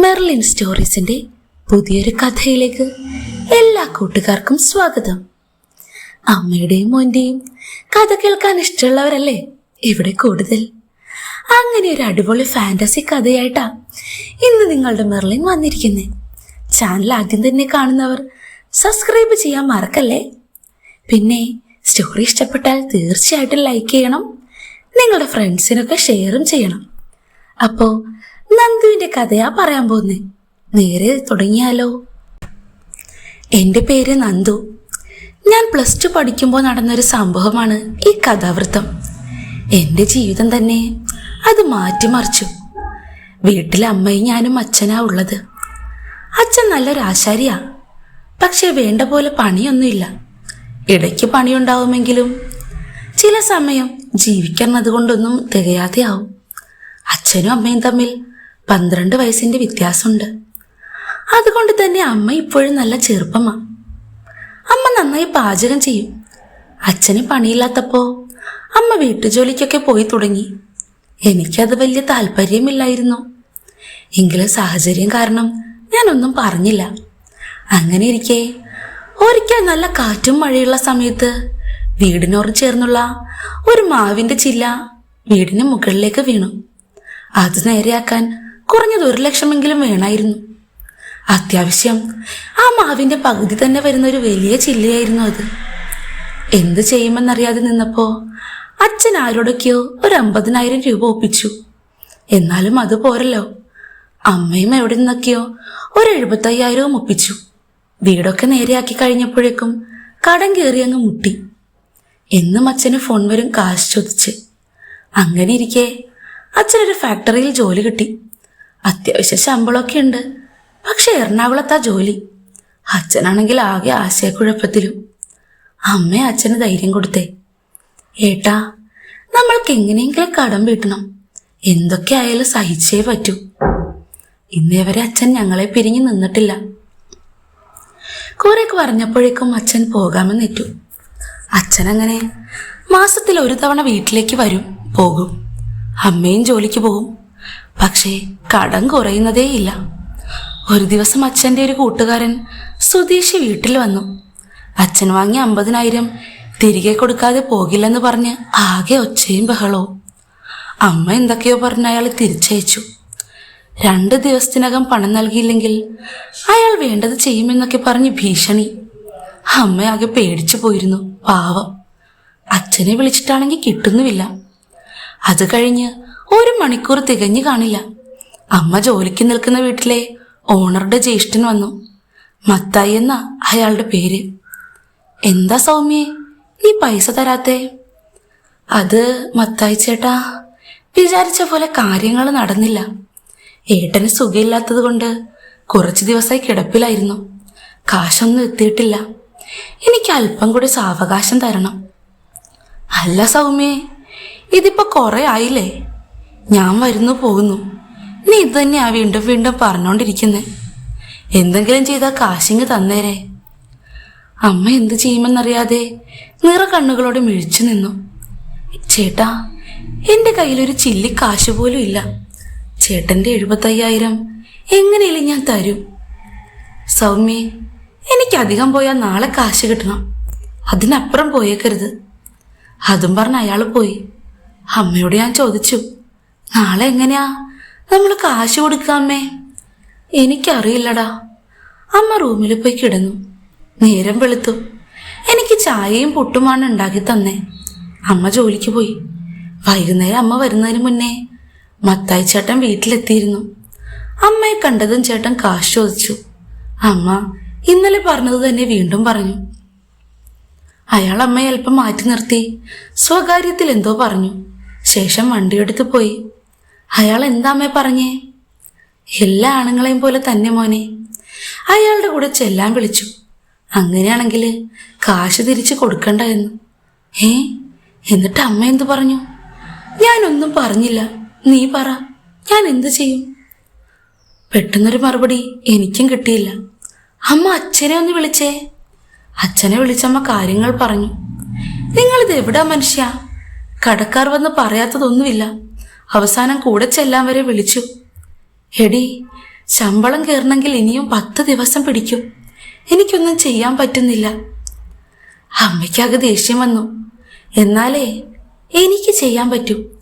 Merlin സ്റ്റോറീസിന്റെ പുതിയൊരു കഥയിലേക്ക് എല്ലാ കൂട്ടുകാർക്കും സ്വാഗതം. അമ്മയുടെയും മോന്റെയും കഥ കേൾക്കാൻ ഇഷ്ടമുള്ളവരല്ലേ? ഇവിടെ കൂടുതൽ. അങ്ങനെ ഒരു അടിപൊളി ഫാന്റസി കഥയായിട്ടാ ഇന്ന് നിങ്ങളുടെ മെർലിൻ വന്നിരിക്കുന്നത് ചാനൽ ആദ്യം തന്നെ കാണുന്നവർ സബ്സ്ക്രൈബ് ചെയ്യാൻ മറക്കല്ലേ? പിന്നെ സ്റ്റോറി ഇഷ്ടപ്പെട്ടാൽ തീർച്ചയായിട്ടും ലൈക്ക് ചെയ്യണം. നിങ്ങളുടെ ഫ്രണ്ട്സിനൊക്കെ ഷെയറും ചെയ്യണം. അപ്പോ നന്ദുവിന്റെ കഥയാ പറയാൻ പോകുന്നത് നേരെ തുടങ്ങിയാലോ? എന്റെ പേര് നന്ദു. ഞാൻ പ്ലസ് ടു പഠിക്കുമ്പോൾ നടന്നൊരു സംഭവമാണ് ഈ കഥാവൃത്തം. എന്റെ ജീവിതം തന്നെ അത് മാറ്റിമറിച്ചു. വീട്ടിൽ അമ്മയും ഞാനും അച്ഛനാ ഉള്ളത്. അച്ഛൻ നല്ലൊരു ആശാരിയാ. പക്ഷെ വേണ്ട പോലെ പണിയൊന്നുമില്ല. ഇടയ്ക്ക് പണിയുണ്ടാവുമെങ്കിലും ചില സമയം ജീവിക്കുന്നത് കൊണ്ടൊന്നും തികയാതെ ആവും അച്ഛനും അമ്മയും തമ്മിൽ പന്ത്രണ്ട് വയസ്സിന്റെ വ്യത്യാസമുണ്ട്. അതുകൊണ്ട് തന്നെ അമ്മ ഇപ്പോഴും നല്ല ചെറുപ്പമാ. അമ്മ നന്നായി പാചകം ചെയ്യും. അച്ഛന് പണിയില്ലാത്തപ്പോൾ അമ്മ വീട്ടുജോലിക്കൊക്കെ പോയി തുടങ്ങി. എനിക്കത് വലിയ താല്പര്യമില്ലായിരുന്നു. എങ്കിലും സാഹചര്യം കാരണം ഞാനൊന്നും പറഞ്ഞില്ല. അങ്ങനെ ഇരിക്കെ ഒരിക്കൽ നല്ല കാറ്റും മഴയുള്ള സമയത്ത് വീടിനോട് ചേർന്നുള്ള ഒരു മാവിന്റെ ചില്ല വീടിന് മുകളിലേക്ക് വീണു. അത് നേരെയാക്കാൻ കുറഞ്ഞത് ഒരു ലക്ഷമെങ്കിലും വേണമായിരുന്നു അത്യാവശ്യം ആ മാവിന്റെ പകുതി തന്നെ വരുന്ന ഒരു വലിയ ചില്ലയായിരുന്നു അത്. എന്ത് ചെയ്യുമെന്നറിയാതെ നിന്നപ്പോൾ അച്ഛൻ ആരോടൊക്കെയോ ഒരു അമ്പതിനായിരം രൂപ ഒപ്പിച്ചു. എന്നാലും അത് പോരല്ലോ. അമ്മയും എവിടെ നിന്നൊക്കെയോ ഒരു എഴുപത്തയ്യായിരവും ഒപ്പിച്ചു. വീടൊക്കെ നേരെയാക്കി കഴിഞ്ഞപ്പോഴേക്കും കടം കയറി അങ്ങ് മുട്ടി. എന്നും അച്ഛന് ഫോൺ വരും കാശ് ചോദിച്ച്. അങ്ങനെ ഇരിക്കെ അച്ഛനൊരു ഫാക്ടറിയിൽ ജോലി കിട്ടി. അത്യാവശ്യ ശമ്പളമൊക്കെ ഉണ്ട്. പക്ഷെ എറണാകുളത്താ ജോലി. അച്ഛനാണെങ്കിൽ ആകെ ആശയക്കുഴപ്പത്തിലും. അമ്മ അച്ഛന് ധൈര്യം കൊടുത്തേ. ഏട്ടാ നമ്മൾക്ക് എങ്ങനെയെങ്കിലും കടം വീട്ടണം. എന്തൊക്കെയായാലും സഹിച്ചേ പറ്റൂ. ഇന്നേ വരെ അച്ഛൻ ഞങ്ങളെ പിരിഞ്ഞു നിന്നിട്ടില്ല. കുറേക്ക് പറഞ്ഞപ്പോഴേക്കും അച്ഛൻ പോകാമെന്നിട്ടു. അച്ഛൻ അങ്ങനെ മാസത്തിൽ ഒരു തവണ വീട്ടിലേക്ക് വരും പോകും. അമ്മയും ജോലിക്ക് പോകും. പക്ഷേ കടം കുറയുന്നതേയില്ല. ഒരു ദിവസം അച്ഛന്റെ ഒരു കൂട്ടുകാരൻ സുധീഷ് വീട്ടിൽ വന്നു. അച്ഛൻ വാങ്ങി അമ്പതിനായിരം തിരികെ കൊടുക്കാതെ പോകില്ലെന്ന് പറഞ്ഞ് ആകെ ഒച്ചയും ബഹളവും. അമ്മ എന്തൊക്കെയോ പറഞ്ഞ് അയാൾ തിരിച്ചയച്ചു. രണ്ട് ദിവസത്തിനകം പണം നൽകിയില്ലെങ്കിൽ അയാൾ വേണ്ടത് ചെയ്യുമെന്നൊക്കെ പറഞ്ഞ് ഭീഷണി. അമ്മ ആകെ പേടിച്ചു പോയിരുന്നു പാവം. അച്ഛനെ വിളിച്ചിട്ടാണെങ്കിൽ കിട്ടുന്നുമില്ല. അത് കഴിഞ്ഞ് ഒരു മണിക്കൂർ തികഞ്ഞു കാണില്ല. അമ്മ ജോലിക്ക് നിൽക്കുന്ന വീട്ടിലെ ഓണറുടെ ജ്യേഷ്ഠൻ വന്നു. മത്തായി എന്ന അയാളുടെ പേര്. എന്താ സൗമ്യേ നീ പൈസ തരാത്തേ? അത് മത്തായി ചേട്ടാ വിചാരിച്ച പോലെ കാര്യങ്ങൾ നടന്നില്ല. ഏട്ടന് സുഖമില്ലാത്തത് കൊണ്ട് കുറച്ച് ദിവസമായി കിടപ്പിലായിരുന്നു. കാശൊന്നും എത്തിയിട്ടില്ല. എനിക്ക് അല്പം കൂടി സാവകാശം തരണം. അല്ല സൗമ്യേ ഇതിപ്പോ കുറെ ആയില്ലേ? ഞാൻ വരുന്നു പോകുന്നു. നീ ഇത് തന്നെയാ വീണ്ടും വീണ്ടും പറഞ്ഞോണ്ടിരിക്കുന്നേ. എന്തെങ്കിലും ചെയ്താൽ കാശിങ് തന്നേരെ. അമ്മ എന്ത് ചെയ്യുമെന്നറിയാതെ നിറ കണ്ണുകളോട് മിഴിച്ചു നിന്നു. ചേട്ടാ എന്റെ കയ്യിലൊരു ചില്ലി കാശ് പോലും ഇല്ല. ചേട്ടന്റെ എഴുപത്തയ്യായിരം എങ്ങനെയും ഞാൻ തരും. സൗമ്യ എനിക്കധികം പോയാൽ നാളെ കാശ് കിട്ടണം. അതിനപ്പുറം പോയേക്കരുത്. അതും പറഞ്ഞ് അയാൾ പോയി. അമ്മയോട് ഞാൻ ചോദിച്ചു. നാളെ എങ്ങനെയാ? നമ്മൾ കാശ് കൊടുക്കാമേ എനിക്കറിയില്ലടാ. അമ്മ റൂമിൽ പോയി കിടന്നു. നേരം വെളുത്തു. എനിക്ക് ചായയും പുട്ടുമാണ് ഉണ്ടാക്കി തന്നേ. അമ്മ ജോലിക്ക് പോയി. വൈകുന്നേരം അമ്മ വരുന്നതിന് മുന്നേ മത്തായി ചേട്ടൻ വീട്ടിലെത്തിയിരുന്നു. അമ്മയെ കണ്ടതും ചേട്ടൻ കാശ് ചോദിച്ചു. അമ്മ ഇന്നലെ പറഞ്ഞത് തന്നെ വീണ്ടും പറഞ്ഞു. അയാൾ അമ്മയെ അല്പം മാറ്റി നിർത്തി. സ്വകാര്യത്തിൽ എന്തോ പറഞ്ഞു. ശേഷം വണ്ടിയെടുത്ത് പോയി. അയാൾ എന്താ അമ്മേ പറഞ്ഞേ? എല്ലാ ആണുങ്ങളെയും പോലെ തന്നെ മോനെ. അയാളുടെ കൂടെ ചെല്ലാൻ വിളിച്ചു. അങ്ങനെയാണെങ്കിൽ കാശ് തിരിച്ച് കൊടുക്കണ്ട എന്ന്. ഏ? എന്നിട്ട് അമ്മ എന്തു പറഞ്ഞു? ഞാനൊന്നും പറഞ്ഞില്ല. നീ പറ. ഞാൻ എന്തു ചെയ്യും? പെട്ടെന്നൊരു മറുപടി എനിക്കും കിട്ടിയില്ല. അമ്മ അച്ഛനെ ഒന്ന് വിളിച്ചേ. അച്ഛനെ വിളിച്ചമ്മ കാര്യങ്ങൾ പറഞ്ഞു. നിങ്ങളിത് എവിടാ മനുഷ്യ? കടക്കാർ വന്ന് പറയാത്തതൊന്നുമില്ല. അവസാനം കൂടെ ചെല്ലാൻ വരെ വിളിച്ചു. എടി ശമ്പളം കയറണമെങ്കിൽ ഇനിയും പത്ത് ദിവസം പിടിക്കും. എനിക്കൊന്നും ചെയ്യാൻ പറ്റുന്നില്ല. അമ്മയ്ക്കാകെ ദേഷ്യം വന്നു. എന്നാലേ എനിക്ക് ചെയ്യാൻ പറ്റും.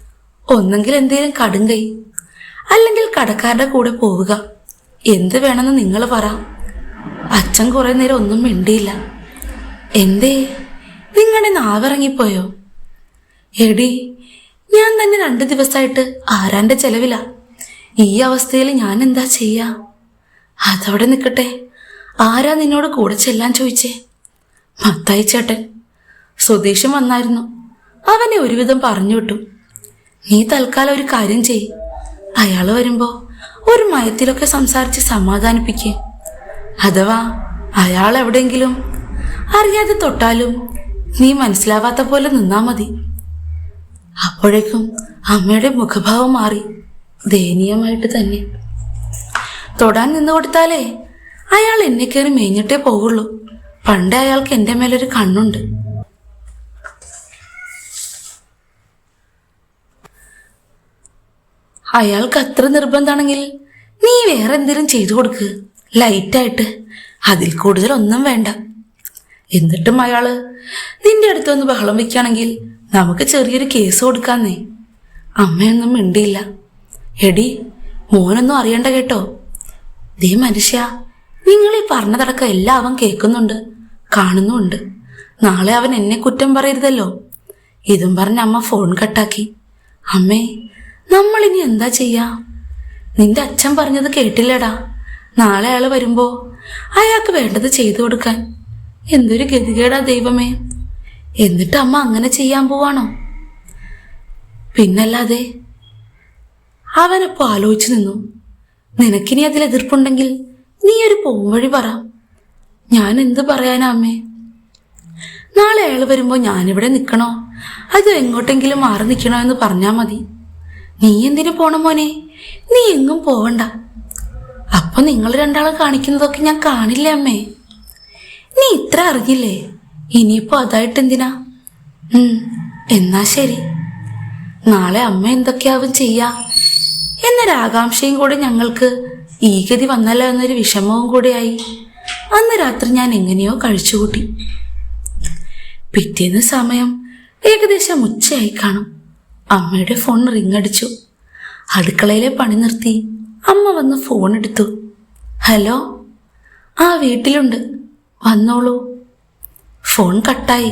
ഒന്നെങ്കിൽ എന്തേലും കടും കൈ. അല്ലെങ്കിൽ കടക്കാരുടെ കൂടെ പോവുക. എന്ത് വേണമെന്ന് നിങ്ങൾ പറ. അച്ഛൻ കുറേ നേരം ഒന്നും മിണ്ടിയില്ല. എന്തേ നിങ്ങളുടെ നാവിറങ്ങിപ്പോയോ? എടി ഞാൻ തന്നെ രണ്ട് ദിവസമായിട്ട് ആരാന്റെ ചെലവില? ഈ അവസ്ഥയിൽ ഞാൻ എന്താ ചെയ്യാ? അതവിടെ നിൽക്കട്ടെ. ആരാ നിന്നോട് കൂടെ ചെല്ലാൻ ചോദിച്ചേ? മത്തായി ചേട്ടൻ സ്വദേശം വന്നായിരുന്നു. അവനെ ഒരുവിധം പറഞ്ഞു വിട്ടു. നീ തൽക്കാലം ഒരു കാര്യം ചെയ്. അയാൾ വരുമ്പോ ഒരു മയത്തിലൊക്കെ സംസാരിച്ച് സമാധാനിപ്പിക്കേ. അഥവാ അയാൾ എവിടെയെങ്കിലും അറിയാതെ തൊട്ടാലും നീ മനസ്സിലാവാത്ത പോലെ നിന്നാ മതി. അപ്പോഴേക്കും അമ്മയുടെ മുഖഭാവം മാറി. ദയനീയമായിട്ട് തന്നെ. തൊടാൻ നിന്ന് കൊടുത്താലേ അയാൾ എന്നെ കയറി മേഞ്ഞിട്ടേ പോവുള്ളൂ. പണ്ട് അയാൾക്ക് എന്റെ മേലൊരു കണ്ണുണ്ട്. അയാൾക്ക് അത്ര നിർബന്ധമാണെങ്കിൽ നീ വേറെ എന്തെങ്കിലും ചെയ്തു കൊടുക്ക്. ലൈറ്റായിട്ട്. അതിൽ കൂടുതൽ ഒന്നും വേണ്ട. എന്നിട്ടും അയാൾ നിന്റെ അടുത്തൊന്ന് ബഹളം വെക്കുകയാണെങ്കിൽ നമുക്ക് ചെറിയൊരു കേസ് കൊടുക്കാന്നേ. അമ്മയൊന്നും മിണ്ടിയില്ല. എടി മോനൊന്നും അറിയണ്ട കേട്ടോ. ദേ മനുഷ്യ നിങ്ങൾ ഈ പറഞ്ഞതടക്കം എല്ലാം അവൻ കേൾക്കുന്നുണ്ട് കാണുന്നുമുണ്ട് നാളെ അവൻ എന്നെ കുറ്റം പറയരുതല്ലോ. ഇതും പറഞ്ഞ് അമ്മ ഫോൺ കട്ടാക്കി. അമ്മേ നമ്മൾ ഇനി എന്താ ചെയ്യാ? നിന്റെ അച്ഛൻ പറഞ്ഞത് കേട്ടില്ലടാ. നാളെ അയാൾ വരുമ്പോ അയാൾക്ക് വേണ്ടത് ചെയ്തു കൊടുക്കാൻ. എന്തൊരു ഗതികേടാ ദൈവമേ. എന്നിട്ട് അമ്മ അങ്ങനെ ചെയ്യാൻ പോവാണോ? പിന്നല്ലാതെ അവനപ്പോ ആലോചിച്ചു നിന്നു. നിനക്കിനി അതിൽ എതിർപ്പുണ്ടെങ്കിൽ നീ ഒരു പോംവഴി പറ. ഞാൻ എന്ത് പറയാനാ അമ്മേ? നാളെ അയാൾ വരുമ്പോ ഞാനിവിടെ നിൽക്കണോ അത് എങ്ങോട്ടെങ്കിലും മാറി നിൽക്കണോ എന്ന് പറഞ്ഞാ മതി. നീ എന്തിനു പോണം മോനെ? നീ എങ്ങും പോവണ്ട. അപ്പൊ നിങ്ങൾ രണ്ടാളും കാണിക്കുന്നതൊക്കെ ഞാൻ കാണില്ല അമ്മേ? നീ ഇത്ര അറിഞ്ഞില്ലേ? ഇനിയിപ്പോ അതായിട്ട് എന്തിനാ? എന്നാ ശരി. നാളെ അമ്മ എന്തൊക്കെയാവും ചെയ്യാ? എന്നൊരാകാംക്ഷയും കൂടെ ഞങ്ങൾക്ക് ഈ ഗതി വന്നല്ലോ എന്നൊരു വിഷമവും കൂടിയായി. അന്ന് രാത്രി ഞാൻ എങ്ങനെയോ കഴിച്ചുകൂട്ടി. പിറ്റേന്ന് സമയം ഏകദേശം ഉച്ചയായി കാണും. അമ്മയുടെ ഫോൺ റിങ് അടിച്ചു. അടുക്കളയിലെ പണി നിർത്തി. അമ്മ വന്ന് ഫോൺ എടുത്തു. ഹലോ? ആ വീട്ടിലുണ്ട്. വന്നോളൂ. ഫോൺ കട്ടായി.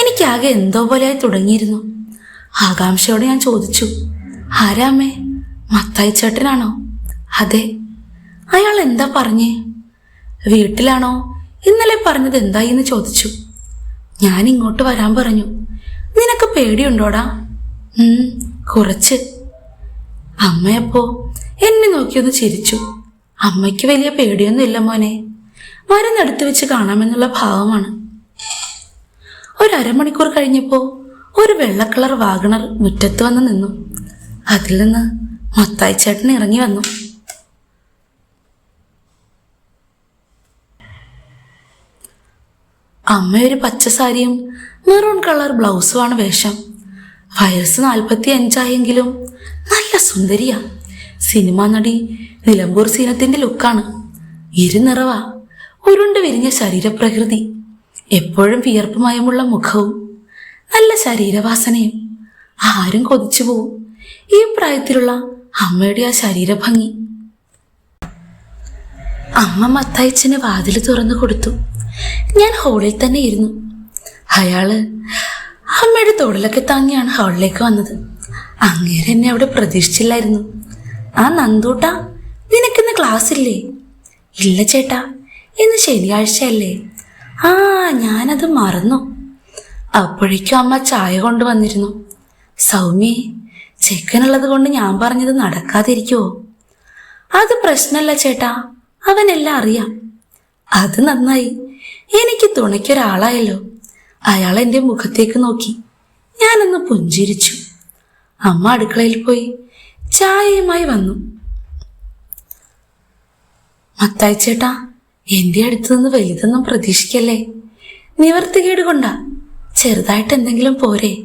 എനിക്കാകെ എന്തോ പോലെയായി തുടങ്ങിയിരുന്നു. ആകാംക്ഷയോടെ ഞാൻ ചോദിച്ചു ആരാമേ മത്തായി ചേട്ടനാണോ? അതെ. അയാൾ എന്താ പറഞ്ഞേ? വീട്ടിലാണോ? ഇന്നലെ പറഞ്ഞത് എന്തായി എന്ന് ചോദിച്ചു. ഞാൻ ഇങ്ങോട്ട് വരാൻ പറഞ്ഞു. നിനക്ക് പേടിയുണ്ടോടാ? കുറച്ച്. അമ്മയപ്പോ? എന്നെ നോക്കിയൊന്ന് ചിരിച്ചു. അമ്മയ്ക്ക് വലിയ പേടിയൊന്നുമില്ല മോനെ. മരുന്നെടുത്ത് വെച്ച് കാണാമെന്നുള്ള ഭാവമാണ്. ഒരു അരമണിക്കൂർ കഴിഞ്ഞപ്പോ ഒരു വെള്ള കളർ വാഗണർ മുറ്റത്ത് വന്ന് നിന്നു. അതിൽ നിന്ന് മത്തായി ചേട്ടൻ ഇറങ്ങി വന്നു. അമ്മ ഒരു പച്ച സാരിയും മെറൂൺ കളർ ബ്ലൗസുമാണ് വേഷം. വയസ്സ് നാൽപ്പത്തി അഞ്ചായെങ്കിലും നല്ല സുന്ദരിയാ. സിനിമാ നടി നിലമ്പൂർ സീനത്തിന്റെ ലുക്കാണ്. ഇരുനിറവാ. ഉരുണ്ട് വിരിഞ്ഞ ശരീരപ്രകൃതി. എപ്പോഴും വിയർപ്പുമയമുള്ള മുഖവും നല്ല ശരീരവാസനയും ആരും കൊതിച്ചു പോവും. ഈ പ്രായത്തിലുള്ള അമ്മയുടെ ആ ശരീരഭംഗി. അമ്മ മത്തയച്ചന് വാതിൽ തുറന്നു കൊടുത്തു. ഞാൻ ഹോളിൽ തന്നെ ഇരുന്നു. അയാൾ അമ്മയുടെ തോളിലൊക്കെ താങ്ങിയാണ് ഹാളിലേക്ക് വന്നത്. അങ്ങേരെ എന്നെ അവിടെ പ്രതീക്ഷിച്ചില്ലായിരുന്നു. ആ നന്ദൂട്ട നിനക്കിന്ന് ക്ലാസ് ഇല്ലേ? ഇല്ല ചേട്ടാ ഇന്ന് ശനിയാഴ്ചയല്ലേ. ആ ഞാനത് മറന്നു. അപ്പോഴേക്കും അമ്മ ചായ കൊണ്ടുവന്നിരുന്നു. സൗമ്യേ ചെക്കനുള്ളത് കൊണ്ട് ഞാൻ പറഞ്ഞത് നടക്കാതിരിക്കുവോ അത് പ്രശ്നമല്ല ചേട്ടാ. അവനെല്ലാം അറിയാം. അത് നന്നായി. എനിക്ക് തുണയ്ക്കൊരാളായല്ലോ. അയാൾ എന്റെ മുഖത്തേക്ക് നോക്കി. ഞാനൊന്ന് പുഞ്ചിരിച്ചു. അമ്മ അടുക്കളയിൽ പോയി ചായയുമായി വന്നു. മത്തായി ചേട്ടാ എന്റെ അടുത്തു നിന്ന് വലുതൊന്നും പ്രതീക്ഷിക്കല്ലേ? നിവർത്തികേട് കൊണ്ടാ ചെറുതായിട്ട് എന്തെങ്കിലും പോരെ.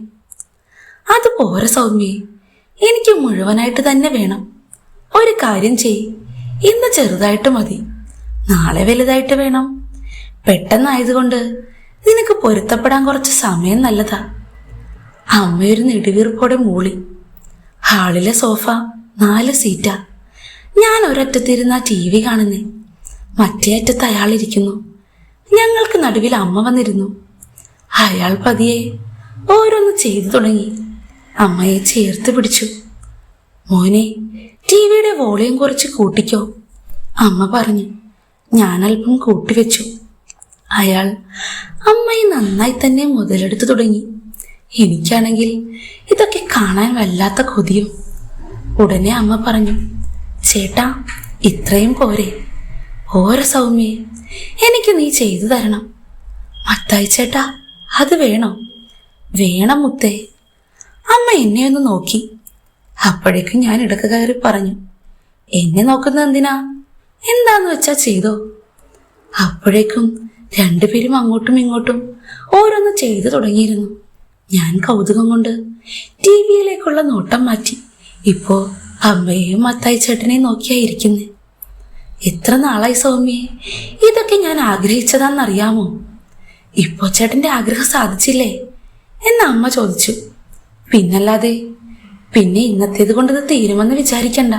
അത് പോരെ സൗമ്യ. എനിക്ക് മുഴുവനായിട്ട് തന്നെ വേണം. ഒരു കാര്യം ചെയ് ഇന്ന് ചെറുതായിട്ട് മതി. നാളെ വലുതായിട്ട് വേണം. പെട്ടെന്നായതുകൊണ്ട് നിനക്ക് പൊരുത്തപ്പെടാൻ കുറച്ച് സമയം നല്ലതാ. അമ്മയൊരു നെടുവീർപ്പോടെ മൂളി. ഹാളിലെ സോഫ നാല് സീറ്റാ. ഞാൻ ഒരറ്റത്തിരുന്ന ടി വി കാണുന്നേ. മറ്റേ അറ്റത്ത് അയാളിരിക്കുന്നു. ഞങ്ങൾക്ക് നടുവിൽ അമ്മ വന്നിരുന്നു. അയാൾ പതിയെ ഓരോന്ന് ചെയ്തു തുടങ്ങി. അമ്മയെ ചേർത്ത് പിടിച്ചു. മോനെ ടി വിയുടെ വോളിയം കുറച്ച് കൂട്ടിക്കോ അമ്മ പറഞ്ഞു. ഞാൻ അല്പം കൂട്ടിവെച്ചു. അയാൾ അമ്മയെ നന്നായി തന്നെ മുതലെടുത്തു തുടങ്ങി. എനിക്കാണെങ്കിൽ ഇതൊക്കെ കാണാൻ വല്ലാത്ത കൊതിയും. ഉടനെ അമ്മ പറഞ്ഞു. ചേട്ടാ ഇത്രയും പോരെ. ഓരോ സൗമ്യേ എനിക്ക് നീ ചെയ്തു തരണം. മത്തായി ചേട്ടാ അത് വേണോ? വേണം മുത്തേ. അമ്മ എന്നെ ഒന്ന് നോക്കി. അപ്പോഴേക്കും ഞാൻ ഇടയ്ക്ക് കയറി പറഞ്ഞു എന്നെ നോക്കുന്നത് എന്തിനാ? എന്താന്ന് വെച്ചാ ചെയ്തോ? അപ്പോഴേക്കും രണ്ടുപേരും അങ്ങോട്ടും ഇങ്ങോട്ടും ഓരോന്ന് ചെയ്തു തുടങ്ങിയിരുന്നു. ഞാൻ കൗതുകം കൊണ്ട് ടി വിയിലേക്കുള്ള നോട്ടം മാറ്റി. ഇപ്പോ അമ്മയെയും മത്തായി ചേട്ടനെയും നോക്കിയായിരിക്കുന്നേ. എത്ര നാളായി സൗമ്യേ ഇതൊക്കെ ഞാൻ ആഗ്രഹിച്ചതാണെന്നറിയാമോ? ഇപ്പോ ചേട്ടന്റെ ആഗ്രഹം സാധിച്ചില്ലേ? എന്ന് അമ്മ ചോദിച്ചു. പിന്നല്ലാതെ പിന്നെ ഇന്നത്തേത് കൊണ്ടത് തീരുമെന്ന് വിചാരിക്കണ്ട.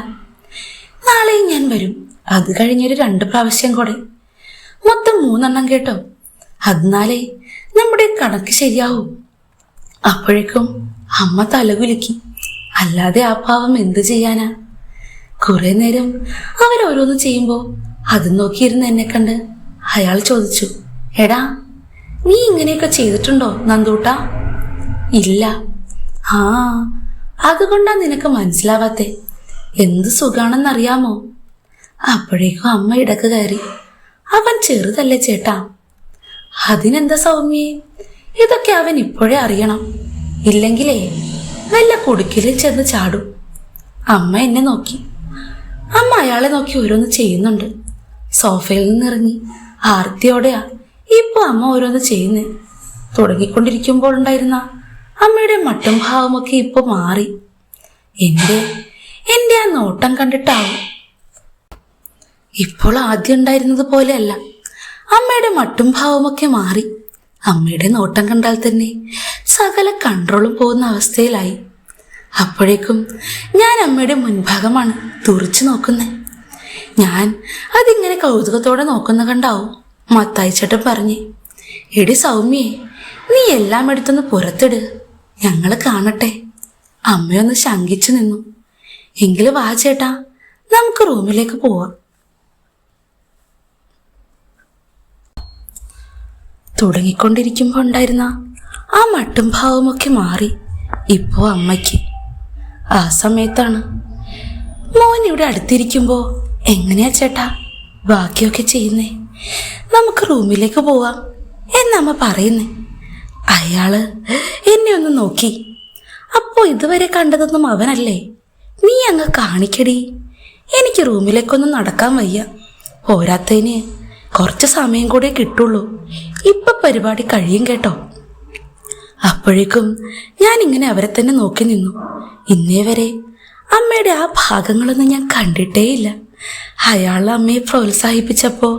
നാളെയും ഞാൻ വരും. അത് കഴിഞ്ഞൊരു രണ്ട് പ്രാവശ്യം കൂടെ. മൊത്തം മൂന്നെണ്ണം കേട്ടോ. അതിനാലേ നമ്മുടെ കണക്ക് ശരിയാവും. അപ്പോഴേക്കും അമ്മ തലകുലുക്കി. അല്ലാതെ ആ പാവം എന്ത് ചെയ്യാനാ? കുറെ നേരം അവരോരോന്ന് ചെയ്യുമ്പോ അത് നോക്കിയിരുന്ന എന്നെ കണ്ട് അയാൾ ചോദിച്ചു എടാ നീ ഇങ്ങനെയൊക്കെ ചെയ്തിട്ടുണ്ടോ നന്ദൂട്ട? ഇല്ല. ആ അതുകൊണ്ടാ നിനക്ക് മനസ്സിലാവാത്തെ. എന്ത് സുഖാണെന്നറിയാമോ? അപ്പോഴേക്കും അമ്മ ഇടയ്ക്ക് കയറി അവൻ ചെറുതല്ലേ ചേട്ടാ? അതിനെന്താ സൗമ്യേ? ഇതൊക്കെ അവൻ ഇപ്പോഴേ അറിയണം. ഇല്ലെങ്കിലേ വല്ല കുടുക്കിലിൽ ചെന്ന് ചാടും. അമ്മ എന്നെ നോക്കി. അമ്മ അയാളെ നോക്കി ഓരോന്ന് ചെയ്യുന്നുണ്ട്. സോഫയിൽ നിന്നിറങ്ങി. ആർത്തിയോടെയാ ഇപ്പൊ അമ്മ ഓരോന്ന് ചെയ്യുന്നു. തുടങ്ങിക്കൊണ്ടിരിക്കുമ്പോൾ ഉണ്ടായിരുന്ന അമ്മയുടെ മട്ടും ഭാവമൊക്കെ ഇപ്പൊ മാറി. എന്റെ എന്റെ ആ നോട്ടം കണ്ടിട്ടാവും? ഇപ്പോൾ ആദ്യം ഉണ്ടായിരുന്നത് പോലെയല്ല. അമ്മയുടെ മട്ടും ഭാവമൊക്കെ മാറി. അമ്മയുടെ നോട്ടം കണ്ടാൽ തന്നെ സകല കൺട്രോളും പോകുന്ന അവസ്ഥയിലായി. അപ്പോഴേക്കും ഞാൻ അമ്മയുടെ മുൻഭാഗമാണ് തുറച്ചു നോക്കുന്നത് ഞാൻ അതിങ്ങനെ കൗതുകത്തോടെ നോക്കുന്ന കണ്ടാവും മത്തായി ചേട്ടൻ പറഞ്ഞ് എടി സൗമ്യേ നീ എല്ലാം എടുത്തൊന്ന് പുറത്തിട്. ഞങ്ങൾ കാണട്ടെ. അമ്മയൊന്ന് ശങ്കിച്ചു നിന്നു. എങ്കിലും വാ ചേട്ടാ നമുക്ക് റൂമിലേക്ക് പോവാം. തുടങ്ങിക്കൊണ്ടിരിക്കുമ്പോൾ ഉണ്ടായിരുന്ന ആ മട്ടും ഭാവമൊക്കെ മാറി ഇപ്പോ അമ്മയ്ക്ക്. ആ സമയത്താണ്. മോൻ ഇവിടെ അടുത്തിരിക്കുമ്പോൾ എങ്ങനെയാ ചേട്ടാ? ബാക്കിയൊക്കെ ചെയ്യുന്നേ. നമുക്ക് റൂമിലേക്ക് പോവാം. എന്നമ്മ പറയുന്നേ. അയാൾ എന്നെ ഒന്ന് നോക്കി. അപ്പോ ഇതുവരെ കണ്ടതൊന്നും അവനല്ലേ? നീ അങ്ങ് കാണിക്കടി. എനിക്ക് റൂമിലേക്കൊന്നും നടക്കാൻ വയ്യ. പോരാത്തതിന് കുറച്ച് സമയം കൂടെ കിട്ടുള്ളൂ. ഇപ്പൊ പരിപാടി കഴിയും കേട്ടോ. അപ്പോഴേക്കും ഞാൻ ഇങ്ങനെ അവരെ തന്നെ നോക്കി നിന്നു. ഇന്നേ വരെ അമ്മയുടെ ആ ഭാഗങ്ങളൊന്നും ഞാൻ കണ്ടിട്ടേയില്ല. അയാൾ അമ്മയെ പ്രോത്സാഹിപ്പിച്ചപ്പോൾ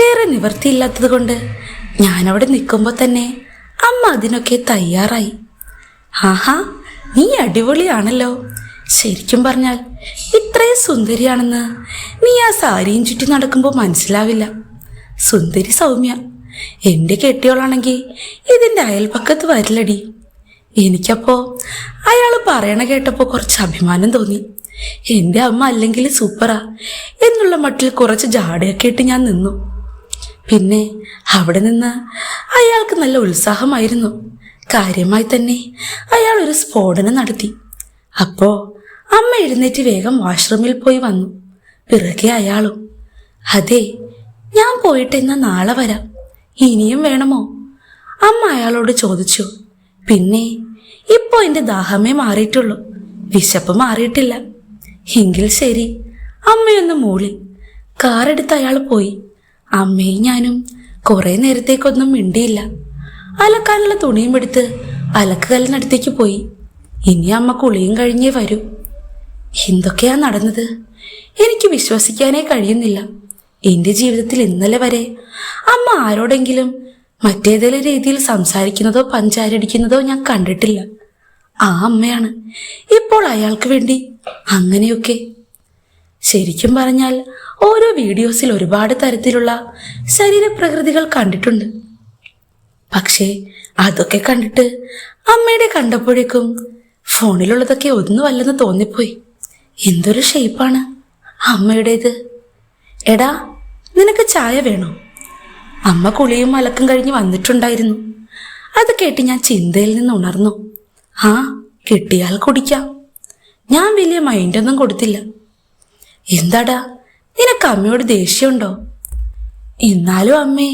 വേറെ നിവർത്തിയില്ലാത്തത് കൊണ്ട് ഞാനവിടെ നിൽക്കുമ്പോൾ തന്നെ അമ്മ അതിനൊക്കെ തയ്യാറായി. ആഹാ നീ അടിപൊളിയാണല്ലോ. ശരിക്കും പറഞ്ഞാൽ ഇത്രയും സുന്ദരിയാണെന്ന് നീ ആ സാരിയും ചുറ്റി നടക്കുമ്പോൾ മനസ്സിലാവില്ല. സുന്ദരി സൗമ്യ. എന്റെ കെട്ടിയോളാണെങ്കിൽ ഇതിന്റെ അയൽപ്പക്കത്ത് വരില്ലടി. എനിക്കപ്പോ അയാൾ പറയണ കേട്ടപ്പോൾ കുറച്ച് അഭിമാനം തോന്നി. എന്റെ അമ്മ അല്ലെങ്കിൽ സൂപ്പറാ എന്നുള്ള മട്ടിൽ കുറച്ച് ജാടയൊക്കെ ഇട്ട് ഞാൻ നിന്നു. പിന്നെ അവിടെ നിന്ന് അയാൾക്ക് നല്ല ഉത്സാഹമായിരുന്നു. കാര്യമായി തന്നെ അയാൾ ഒരു സ്ഫോടനം നടത്തി. അപ്പോ അമ്മ എഴുന്നേറ്റ് വേഗം വാഷ്റൂമിൽ പോയി വന്നു. പിറകെ അയാളും അതെ ഞാൻ പോയിട്ട് എന്നാ നാളെ വരാം. ഇനിയും വേണമോ? അമ്മ അയാളോട് ചോദിച്ചു. പിന്നെ ഇപ്പോ എന്റെ ദാഹമേ മാറിയിട്ടുള്ളൂ. വിശപ്പ് മാറിയിട്ടില്ല. എങ്കിൽ ശരി. അമ്മയൊന്ന് മൂളി. കാറെടുത്ത് അയാൾ പോയി. അമ്മയും ഞാനും കുറെ നേരത്തേക്കൊന്നും മിണ്ടിയില്ല. അലക്കാനുള്ള തുണിയും എടുത്ത് അലക്കുകല്ലിനടുത്തേക്ക് പോയി. ഇനി അമ്മ കുളിയും കഴിഞ്ഞേ വരൂ. എന്തൊക്കെയാ നടന്നത്? എനിക്ക് വിശ്വസിക്കാനേ കഴിയുന്നില്ല. എന്റെ ജീവിതത്തിൽ ഇന്നലെ വരെ അമ്മ ആരോടെങ്കിലും മറ്റേതെങ്കിലും രീതിയിൽ സംസാരിക്കുന്നതോ പഞ്ചാരടിക്കുന്നതോ ഞാൻ കണ്ടിട്ടില്ല. ആ അമ്മയാണ്. ഇപ്പോൾ അയാൾക്ക് വേണ്ടി അങ്ങനെയൊക്കെ. ശരിക്കും പറഞ്ഞാൽ ഓരോ വീഡിയോസിൽ ഒരുപാട് തരത്തിലുള്ള ശരീരപ്രകൃതികൾ കണ്ടിട്ടുണ്ട്. പക്ഷേ അതൊക്കെ കണ്ടിട്ട് അമ്മയുടെ കണ്ടപ്പോഴേക്കും ഫോണിലുള്ളതൊക്കെ ഒന്നുമല്ലെന്ന് തോന്നിപ്പോയി. എന്തൊരു ഷേപ്പാണ് അമ്മയുടേത്. എടാ നിനക്ക് ചായ വേണോ? അമ്മ കുളിയും മലക്കും കഴിഞ്ഞ് വന്നിട്ടുണ്ടായിരുന്നു. അത് കേട്ട് ഞാൻ ചിന്തയിൽ നിന്ന് ഉണർന്നു. ആ കിട്ടിയാൽ കുടിക്കാം. ഞാൻ വലിയ മൈൻഡൊന്നും കൊടുത്തില്ല. എന്താടാ നിനക്ക് അമ്മയോട് ദേഷ്യമുണ്ടോ? എന്നാലും അമ്മേ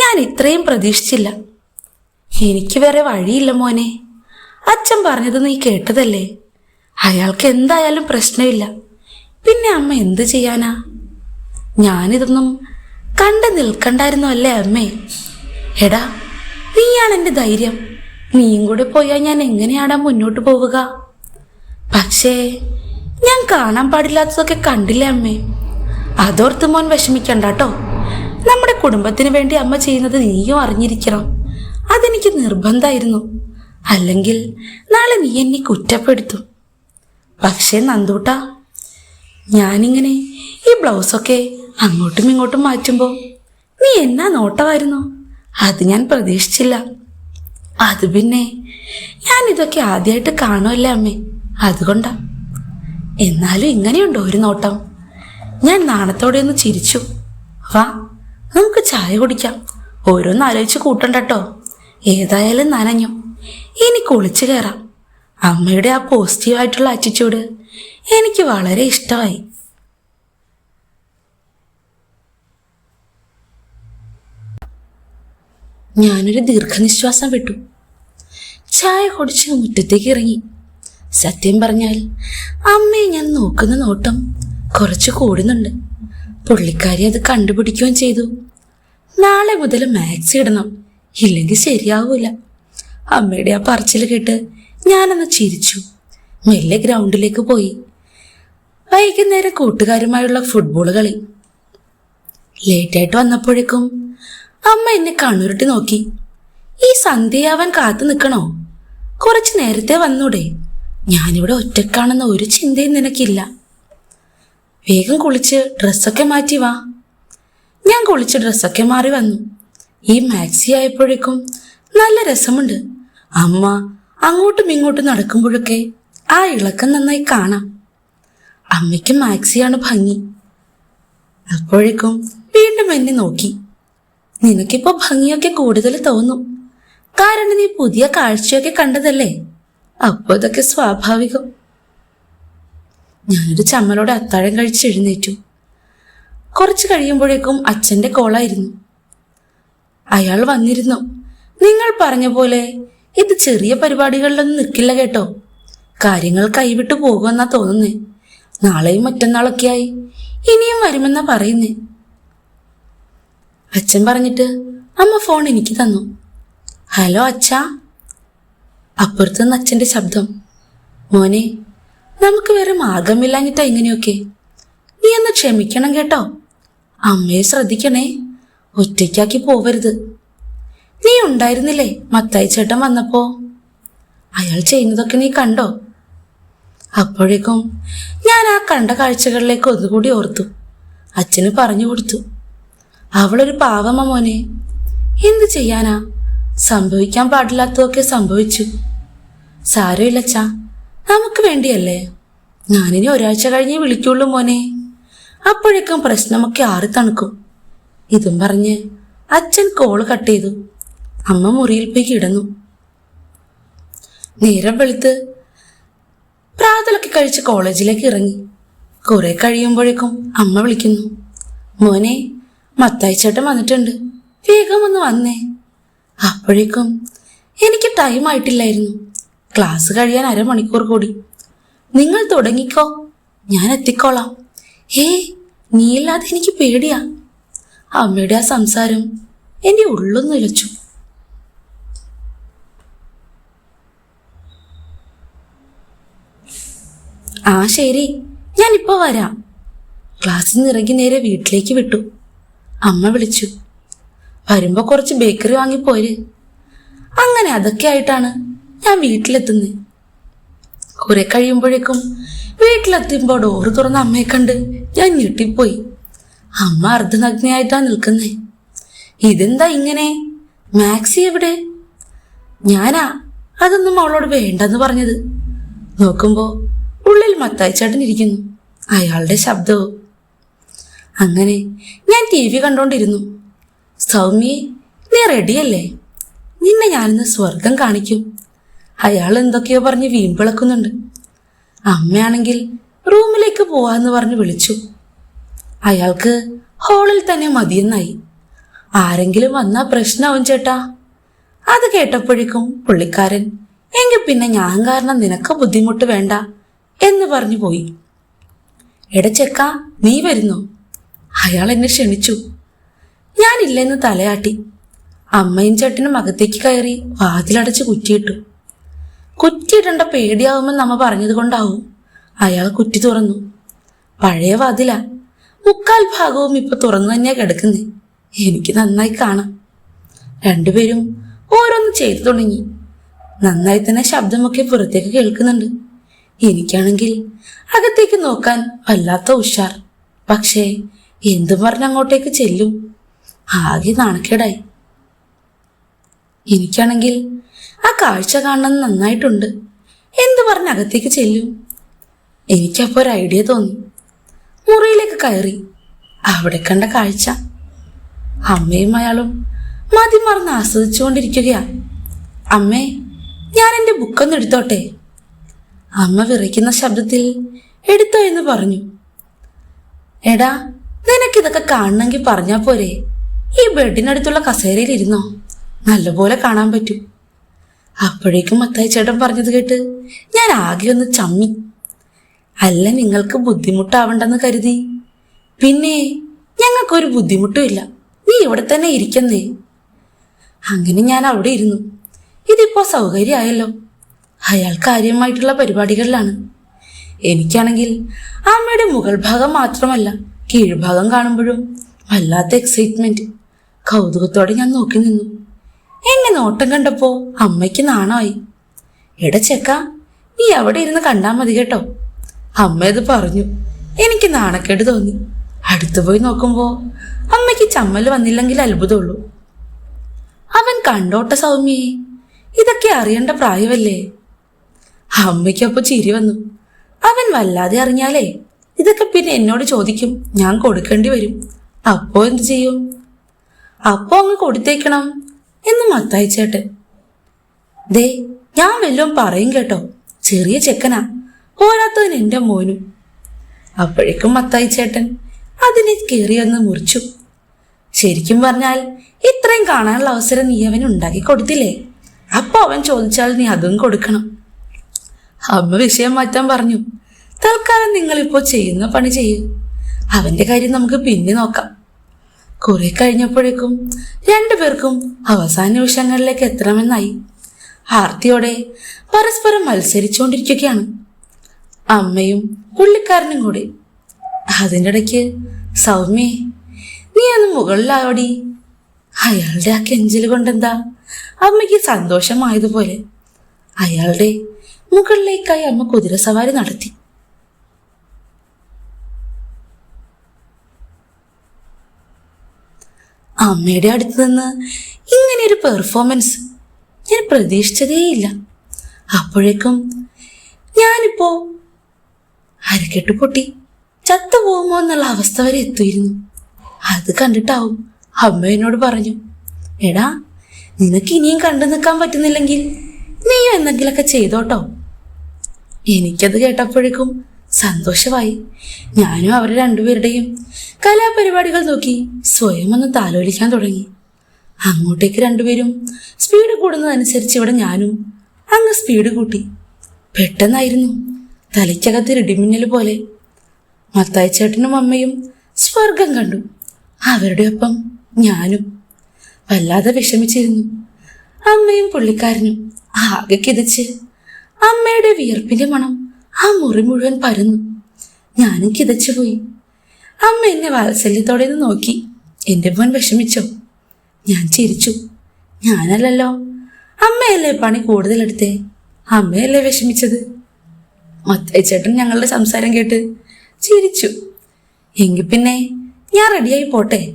ഞാൻ ഇത്രയും പ്രതീക്ഷിച്ചില്ല. എനിക്ക് വേറെ വഴിയില്ല മോനെ. അച്ഛൻ പറഞ്ഞത് നീ കേട്ടതല്ലേ? അയാൾക്ക് എന്തായാലും പ്രശ്നമില്ല. പിന്നെ അമ്മ എന്ത് ചെയ്യാനാ? ഞാനിതൊന്നും കണ്ടു നിൽക്കണ്ടായിരുന്നു അല്ലേ അമ്മേ? എടാ നീയാണ് എന്റെ ധൈര്യം. നീയും കൂടെ പോയാൽ ഞാൻ എങ്ങനെയാടാ മുന്നോട്ട് പോവുക? പക്ഷേ ഞാൻ കാണാൻ പാടില്ലാത്തതൊക്കെ കണ്ടില്ലേ അമ്മേ? അതോർത്ത് മോൻ വിഷമിക്കണ്ട കേട്ടോ നമ്മുടെ കുടുംബത്തിന് വേണ്ടി അമ്മ ചെയ്യുന്നത് നീയും അറിഞ്ഞിരിക്കണം. അതെനിക്ക് നിർബന്ധമായിരുന്നു അല്ലെങ്കിൽ നാളെ നീ എന്നെ കുറ്റപ്പെടുത്തും. പക്ഷേ നന്ദൂട്ടാ ഞാനിങ്ങനെ ഈ ബ്ലൗസൊക്കെ അങ്ങോട്ടും ഇങ്ങോട്ടും മാറ്റുമ്പോൾ നീ എന്നാ നോട്ടമായിരുന്നു? അത് ഞാൻ പ്രതീക്ഷിച്ചില്ല. അത് പിന്നെ ഞാൻ ഇതൊക്കെ ആദ്യമായിട്ട് കാണുമല്ലേ അമ്മേ? അതുകൊണ്ടാ. എന്നാലും ഇങ്ങനെയുണ്ടോ ഒരു നോട്ടം. ഞാൻ നാണത്തോടെ ഒന്ന് ചിരിച്ചു. വാ നമുക്ക് ചായ കുടിക്കാം. ഓരോന്ന് ആലോചിച്ച് കൂട്ടണ്ടട്ടോ. ഏതായാലും നനഞ്ഞു. ഇനി കുളിച്ചു കയറാം അമ്മയുടെ ആ പോസിറ്റീവായിട്ടുള്ള ആറ്റിറ്റ്യൂഡ് എനിക്ക് വളരെ ഇഷ്ടമായി. ഞാനൊരു ദീർഘനിശ്വാസം വിട്ടു. ചായ കുടിച്ച് മുറ്റത്തേക്ക് ഇറങ്ങി. സത്യം പറഞ്ഞാൽ അമ്മയെ ഞാൻ നോക്കുന്ന നോട്ടം കുറച്ച് കൂടുന്നുണ്ട്. പുള്ളിക്കാരി അത് കണ്ടുപിടിക്കുകയും ചെയ്തു. നാളെ മുതൽ മാക്സ് ഇടണം ഇല്ലെങ്കിൽ ശരിയാവൂല. അമ്മയുടെ ആ പറച്ചിൽ കേട്ട് ഞാനൊന്ന് ചിരിച്ചു. മെല്ലെ ഗ്രൗണ്ടിലേക്ക് പോയി. വൈകുന്നേരം കൂട്ടുകാരുമായുള്ള ഫുട്ബോൾ കളി. ലേറ്റായിട്ട് വന്നപ്പോഴേക്കും അമ്മ എന്നെ കണ്ണുരുട്ടി നോക്കി. ഈ സന്ധ്യയാവാൻ കാത്തു നിൽക്കണോ? കുറച്ച് നേരത്തെ വന്നൂടെ. ഞാനിവിടെ ഒറ്റക്കാണെന്ന ഒരു ചിന്തയും നിനക്കില്ല. വേഗം കുളിച്ച് ഡ്രസ്സൊക്കെ മാറ്റി വാ. ഞാൻ കുളിച്ച് ഡ്രസ്സൊക്കെ മാറി വന്നു. ഈ മാക്സി ആയപ്പോഴേക്കും നല്ല രസമുണ്ട്. അമ്മ അങ്ങോട്ടും ഇങ്ങോട്ടും നടക്കുമ്പോഴൊക്കെ ആ ഇളക്കം നന്നായി കാണാം. അമ്മയ്ക്ക് മാക്സിയാണ് ഭംഗി. അപ്പോഴേക്കും വീണ്ടും എന്നെ നോക്കി. നിനക്കിപ്പോ ഭംഗിയൊക്കെ കൂടുതൽ തോന്നും. കാരണം നീ പുതിയ കാഴ്ചയൊക്കെ കണ്ടതല്ലേ? അപ്പൊ ഇതൊക്കെ സ്വാഭാവികം. ഞാനൊരു ചമ്മലോടെ അത്താഴം കഴിച്ച് എഴുന്നേറ്റു. കുറച്ച് കഴിയുമ്പോഴേക്കും അച്ഛന്റെ കോളായിരുന്നു. അയാൾ വന്നിരുന്നു. നിങ്ങൾ പറഞ്ഞ പോലെ ഇത് ചെറിയ പരിപാടികളിലൊന്നും നിൽക്കില്ല കേട്ടോ. കാര്യങ്ങൾ കൈവിട്ടു പോകുമെന്നാ തോന്നുന്നേ. നാളെയും മറ്റന്നാളൊക്കെയായി. ഇനിയും വരുമെന്നാ പറയുന്നേ. അച്ഛൻ പറഞ്ഞിട്ട് അമ്മ ഫോൺ എനിക്ക് തന്നു. ഹലോ അച്ഛാ. അപ്പുറത്തു നിന്ന് അച്ഛന്റെ ശബ്ദം. മോനെ നമുക്ക് വേറെ മാർഗമില്ലാഞ്ഞിട്ടാ ഇങ്ങനെയൊക്കെ. നീ ഒന്ന് ക്ഷമിക്കണം കേട്ടോ. അമ്മയെ ശ്രദ്ധിക്കണേ. ഒറ്റയ്ക്കാക്കി പോവരുത്. നീ ഉണ്ടായിരുന്നില്ലേ? മത്തായി ചേട്ടൻ വന്നപ്പോ? അയാൾ ചെയ്യുന്നതൊക്കെ നീ കണ്ടോ? അപ്പോഴേക്കും ഞാൻ ആ കണ്ട കാഴ്ചകളിലേക്ക് ഒന്നുകൂടി ഓർത്തു. അച്ഛന് പറഞ്ഞു കൊടുത്തു. അവളൊരു പാവമ്മ മോനെ. എന്തു ചെയ്യാനാ? സംഭവിക്കാൻ പാടില്ലാത്തതൊക്കെ സംഭവിച്ചു. സാരമില്ലച്ചാ നമുക്ക് വേണ്ടിയല്ലേ? ഞാനിനി ഒരാഴ്ച കഴിഞ്ഞേ വിളിക്കുള്ളൂ മോനെ. അപ്പോഴേക്കും പ്രശ്നമൊക്കെ ആറി തണുക്കും. ഇതും പറഞ്ഞ് അച്ഛൻ കോൾ കട്ട് ചെയ്തു. അമ്മ മുറിയിൽ പോയി കിടന്നു. നേരം വെളുത്ത് പ്രാതലൊക്കെ കഴിച്ച് കോളേജിലേക്ക് ഇറങ്ങി. കുറെ കഴിയുമ്പോഴേക്കും അമ്മ വിളിക്കുന്നു. മോനെ മത്തായി ചേട്ടൻ വന്നിട്ടുണ്ട്. വേഗം ഒന്ന് വന്നേ. അപ്പോഴേക്കും എനിക്ക് ടൈം ആയിട്ടില്ലായിരുന്നു. ക്ലാസ് കഴിയാൻ അരമണിക്കൂർ കൂടി. നിങ്ങൾ തുടങ്ങിക്കോ. ഞാൻ എത്തിക്കോളാം. ഏ നീയില്ലാതെ എനിക്ക് പേടിയാ. അമ്മയുടെ ആ സംസാരം എന്റെ ഉള്ളും നിലച്ചു. ആ ശരി. ഞാനിപ്പോ വരാം. ക്ലാസ്സിൽ നിന്ന് ഇറങ്ങി നേരെ വീട്ടിലേക്ക് വിട്ടു. അമ്മ വിളിച്ചു. വരുമ്പോ കുറച്ച് ബേക്കറി വാങ്ങിപ്പോര്. അങ്ങനെ അതൊക്കെ ആയിട്ടാണ് ഞാൻ വീട്ടിലെത്തുന്നത് കുറെ കഴിയുമ്പോഴേക്കും വീട്ടിലെത്തുമ്പോൾ ഡോറ് തുറന്ന അമ്മയെ കണ്ട് ഞാൻ ഞെട്ടിപ്പോയി. അമ്മ അർദ്ധനഗ്നയായിട്ടാ നിൽക്കുന്നേ. ഇതെന്താ ഇങ്ങനെ? മാക്സി എവിടെ? ഞാനാ? അതൊന്നും അവളോട് വേണ്ടെന്ന് പറഞ്ഞത്. നോക്കുമ്പോ ഉള്ളിൽ മത്തായി ഇരിക്കുന്നു. അയാളുടെ ശബ്ദവും അങ്ങനെ ഞാൻ ടി വി കണ്ടോണ്ടിരുന്നു. സൗമ്യ നീ റെഡിയല്ലേ നിന്നെ ഞാനിന്ന് സ്വർഗം കാണിക്കും. അയാൾ എന്തൊക്കെയോ പറഞ്ഞ് വീമ്പിളക്കുന്നുണ്ട് അമ്മയാണെങ്കിൽ റൂമിലേക്ക് പോവാന്ന് പറഞ്ഞ് വിളിച്ചു. അയാൾക്ക് ഹോളിൽ തന്നെ മതിയെന്നായി. ആരെങ്കിലും വന്നാ പ്രശ്നമാവും ചേട്ടാ. അത് കേട്ടപ്പോഴേക്കും പുള്ളിക്കാരൻ എങ്കിൽ പിന്നെ ഞാൻ കാരണം നിനക്ക് ബുദ്ധിമുട്ട് വേണ്ട എന്ന് പറഞ്ഞു പോയി. എടച്ചെക്ക നീ വരുന്നോ? അയാൾ എന്നെ ക്ഷണിച്ചു. ഞാനില്ലെന്ന് തലയാട്ടി. അമ്മയും ചേട്ടനും അകത്തേക്ക് കയറി വാതിലടച്ച് കുറ്റിയിട്ടു. കുറ്റിയിടേണ്ട പേടിയാവുമെന്ന് അമ്മ പറഞ്ഞത് കൊണ്ടാവും അയാൾ കുറ്റി തുറന്നു. പഴയ വാതില. മുക്കാൽ ഭാഗവും ഇപ്പൊ തുറന്നു തന്നെയാ കിടക്കുന്നേ. എനിക്ക് നന്നായി കാണാം. രണ്ടുപേരും ഓരോന്ന് ചെയ്തു തുടങ്ങി. നന്നായി തന്നെ ശബ്ദമൊക്കെ പുറത്തേക്ക് കേൾക്കുന്നുണ്ട്. എനിക്കാണെങ്കിൽ അകത്തേക്ക് നോക്കാൻ വല്ലാത്ത ഉഷാർ. പക്ഷേ എന്തു പറഞ്ഞ് അങ്ങോട്ടേക്ക് ചെല്ലും? ആകെ നാണക്കേടായി. എനിക്കാണെങ്കിൽ ആ കാഴ്ച കാണുന്നത് നന്നായിട്ടുണ്ട്. എന്തു പറഞ്ഞ് അകത്തേക്ക് ചെല്ലും? എനിക്കപ്പോൾ ഒരു ഐഡിയ തോന്നി. മുറിയിലേക്ക് കയറി. അവിടെ കണ്ട കാഴ്ച. അമ്മയും അയാളും മതി മറന്ന് ആസ്വദിച്ചുകൊണ്ടിരിക്കുകയാ. അമ്മേ ഞാൻ എന്റെ ബുക്കൊന്ന് എടുത്തോട്ടെ? അമ്മ വിറയ്ക്കുന്ന ശബ്ദത്തിൽ എടുത്തോ എന്ന് പറഞ്ഞു. എടാ നിനക്കിതൊക്കെ കാണണമെങ്കിൽ പറഞ്ഞാ പോരെ. ഈ ബെഡിനടുത്തുള്ള കസേരയിൽ ഇരുന്നോ നല്ലപോലെ കാണാൻ പറ്റും. അപ്പോഴേക്കും മത്തായി ചേട്ടൻ പറഞ്ഞത് കേട്ട് ഞാൻ ആകെ ഒന്ന് ചമ്മി. അല്ല നിങ്ങൾക്ക് ബുദ്ധിമുട്ടാവണ്ടെന്ന് കരുതി. പിന്നെ ഞങ്ങൾക്കൊരു ബുദ്ധിമുട്ടും ഇല്ല. നീ ഇവിടെ തന്നെ ഇരിക്കുന്നേ. അങ്ങനെ ഞാൻ അവിടെ ഇരുന്നു. ഇതിപ്പോ സൗകര്യമായല്ലോ. അയാൾ കാര്യമായിട്ടുള്ള പരിപാടികളിലാണ്. എനിക്കാണെങ്കിൽ അമ്മയുടെ മുകൾ ഭാഗം മാത്രമല്ല കീഴ്ഭാഗം കാണുമ്പോഴും വല്ലാത്ത എക്സൈറ്റ്മെന്റ് കൗതുകത്തോടെ ഞാൻ നോക്കി നിന്നു. എന്നെ നോട്ടം കണ്ടപ്പോ അമ്മയ്ക്ക് നാണമായി. എട ചെക്ക നീ അവിടെ ഇരുന്ന് കണ്ടാ മതി കേട്ടോ. അമ്മ ഇത് പറഞ്ഞു. എനിക്ക് നാണക്കേട് തോന്നി. അടുത്തു പോയി നോക്കുമ്പോ അമ്മയ്ക്ക് ചമ്മൽ വന്നില്ലെങ്കിൽ അത്ഭുതമുള്ളൂ. അവൻ കണ്ടോട്ട സൗമ്യേ ഇതൊക്കെ അറിയേണ്ട പ്രായമല്ലേ? അമ്മയ്ക്കപ്പോ ചിരി വന്നു. അവൻ വല്ലാതെ അറിഞ്ഞാലേ ഇതൊക്കെ പിന്നെ എന്നോട് ചോദിക്കും. ഞാൻ കൊടുക്കേണ്ടി വരും. അപ്പോ എന്ത് ചെയ്യും? അപ്പോ അങ്ങ് കൊടുത്തേക്കണം എന്ന് മത്തായി ചേട്ടൻ. ദേ ഞാൻ വല്ലതും പറയും കേട്ടോ. ചെറിയ ചെക്കനാ. പോരാത്തതിന് എന്റെ മോനും. അപ്പോഴേക്കും മത്തായി ചേട്ടൻ അതിനെ കയറിയൊന്ന് മുറിച്ചു. ശരിക്കും പറഞ്ഞാൽ ഇത്രയും കാണാനുള്ള അവസരം നീ അവൻ ഉണ്ടാക്കി കൊടുത്തില്ലേ? അപ്പൊ അവൻ ചോദിച്ചാൽ നീ അതും കൊടുക്കണം. അമ്മ വിഷയം മാറ്റാൻ പറഞ്ഞു. തൽക്കാലം നിങ്ങൾ ഇപ്പോൾ ചെയ്യുന്ന പണി ചെയ്യൂ. അവന്റെ കാര്യം നമുക്ക് പിന്നെ നോക്കാം. കുറെ കഴിഞ്ഞപ്പോഴേക്കും രണ്ടുപേർക്കും അവസാന നിമിഷങ്ങളിലേക്ക് എത്തണമെന്നായി ആർത്തിയോടെ പരസ്പരം മത്സരിച്ചുകൊണ്ടിരിക്കുകയാണ്. അമ്മയും പുള്ളിക്കാരനും കൂടി. അതിന്റെ ഇടയ്ക്ക് സൗമ്യ നീ അന്ന് മുകളിലായോടി. അയാളുടെ ആ കെഞ്ചൽ കൊണ്ടെന്താ? അമ്മയ്ക്ക് സന്തോഷമായതുപോലെ. അയാളുടെ മുകളിലേക്കായി അമ്മ കുതിര സവാരി നടത്തി. അമ്മയുടെ അടുത്ത് നിന്ന് ഇങ്ങനെ ഒരു പെർഫോമൻസ് ഞാൻ പ്രതീക്ഷിച്ചതേയില്ല. അപ്പോഴേക്കും ഞാനിപ്പോ അരക്കെട്ട് പൊട്ടി ചത്തുപോകുമോ എന്നുള്ള അവസ്ഥ വരെ എത്തിയിരുന്നു. അത് കണ്ടിട്ടാവും അമ്മ എന്നോട് പറഞ്ഞു എടാ നിനക്ക് ഇനിയും കണ്ടു നിൽക്കാൻ പറ്റുന്നില്ലെങ്കിൽ നീ എന്തെങ്കിലുമൊക്കെ ചെയ്തോട്ടോ. എനിക്കത് കേട്ടപ്പോഴേക്കും സന്തോഷമായി. ഞാനും അവരെ രണ്ടുപേരുടെയും കലാപരിപാടികൾ നോക്കി സ്വയം ഒന്ന് താലോലിക്കാൻ തുടങ്ങി. അങ്ങോട്ടേക്ക് രണ്ടുപേരും സ്പീഡ് കൂടുന്നതനുസരിച്ച് ഇവിടെ ഞാനും അങ്ങ് സ്പീഡ് കൂട്ടി. പെട്ടെന്നായിരുന്നു തലയ്ക്കകത്ത് ഇടിമിന്നൽ പോലെ. മത്തായി ചേട്ടനും അമ്മയും സ്വർഗം കണ്ടു. അവരുടെ ഒപ്പം ഞാനും വല്ലാതെ വിഷമിച്ചിരുന്നു. അമ്മയും പുള്ളിക്കാരനും ആകെ കിതച്ച് അമ്മയുടെ വിയർപ്പിന്റെ മണം ആ മുറി മുഴുവൻ പരന്നു. ഞാനും കിതച്ചുപോയി. അമ്മ എന്നെ വാത്സല്യത്തോടെ നിന്ന് നോക്കി. എന്റെ മോൻ വിഷമിച്ചോ? ഞാൻ ചിരിച്ചു. ഞാനല്ലല്ലോ. അമ്മയല്ലേ പണി കൂടുതലെടുത്തേ? അമ്മയല്ലേ വിഷമിച്ചത്? മത്തേച്ചേട്ടൻ ഞങ്ങളുടെ സംസാരം കേട്ട് ചിരിച്ചു. എങ്കിൽ പിന്നെ ഞാൻ റെഡിയായി പോട്ടെ?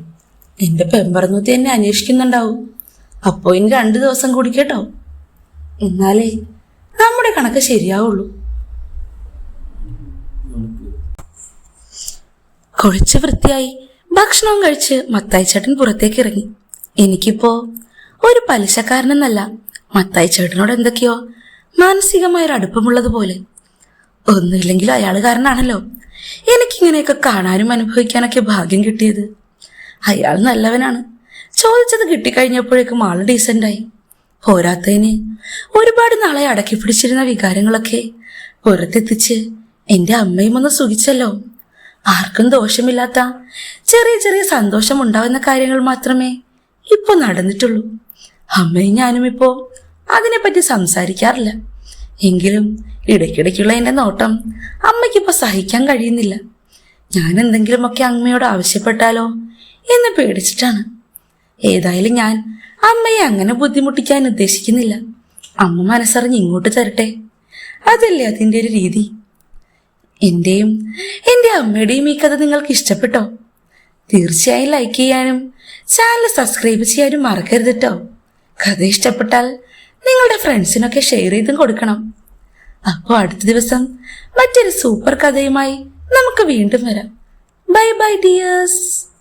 എന്റെ പെമ്പറന്നൂത്തി എന്നെ അന്വേഷിക്കുന്നുണ്ടാവും. അപ്പോൾ ഇനി രണ്ട് ദിവസം കൂടി കേട്ടോ? എന്നാലേ നമ്മുടെ കണക്ക് ശരിയാവുള്ളൂ. കുളിച്ച് വൃത്തിയായി ഭക്ഷണവും കഴിച്ച് മത്തായി ചേട്ടൻ പുറത്തേക്ക് ഇറങ്ങി. എനിക്കിപ്പോ ഒരു പലിശക്കാരനെന്നല്ല മത്തായി ചേട്ടനോട് എന്തൊക്കെയോ മാനസികമായൊരു അടുപ്പമുള്ളതുപോലെ. ഒന്നുമില്ലെങ്കിലും അയാൾ കാരണമാണല്ലോ എനിക്കിങ്ങനെയൊക്കെ കാണാനും അനുഭവിക്കാനൊക്കെ ഭാഗ്യം കിട്ടിയത്. അയാൾ നല്ലവനാണ്. ചോദിച്ചത് കിട്ടിക്കഴിഞ്ഞപ്പോഴേക്കും ആൾ ഡീസന്റായി പോരാത്തതിന് ഒരുപാട് നാളെ അടക്കി പിടിച്ചിരുന്ന വികാരങ്ങളൊക്കെ പുറത്തെത്തിച്ച് എന്റെ അമ്മയും ഒന്ന് സുഖിച്ചല്ലോ. ആർക്കും ദോഷമില്ലാത്ത ചെറിയ ചെറിയ സന്തോഷം ഉണ്ടാവുന്ന കാര്യങ്ങൾ മാത്രമേ ഇപ്പൊ നടന്നിട്ടുള്ളൂ. അമ്മയും ഞാനും ഇപ്പോ അതിനെപ്പറ്റി സംസാരിക്കാറില്ല. എങ്കിലും ഇടയ്ക്കിടയ്ക്കുള്ള എന്റെ നോട്ടം അമ്മയ്ക്കിപ്പോ സഹിക്കാൻ കഴിയുന്നില്ല. ഞാൻ എന്തെങ്കിലുമൊക്കെ അമ്മയോട് ആവശ്യപ്പെട്ടാലോ എന്ന് പേടിച്ചിട്ടാണ്. ഏതായാലും ഞാൻ അമ്മയെ അങ്ങനെ ബുദ്ധിമുട്ടിക്കാൻ ഉദ്ദേശിക്കുന്നില്ല. അമ്മ മനസ്സറിഞ്ഞ് ഇങ്ങോട്ട് തരട്ടെ. അതല്ലേ അതിന്റെ ഒരു രീതി. എന്റെയും എന്റെ അമ്മയുടെയും ഈ കഥ നിങ്ങൾക്ക് ഇഷ്ടപ്പെട്ടോ? തീർച്ചയായും ലൈക്ക് ചെയ്യാനും ചാനൽ സബ്സ്ക്രൈബ് ചെയ്യാനും മറക്കരുത് കേട്ടോ കഥ ഇഷ്ടപ്പെട്ടാൽ നിങ്ങളുടെ ഫ്രണ്ട്സിനൊക്കെ ഷെയർ ചെയ്തും കൊടുക്കണം. അപ്പോൾ അടുത്ത ദിവസം മറ്റൊരു സൂപ്പർ കഥയുമായി നമുക്ക് വീണ്ടും വരാം. Bye bye dears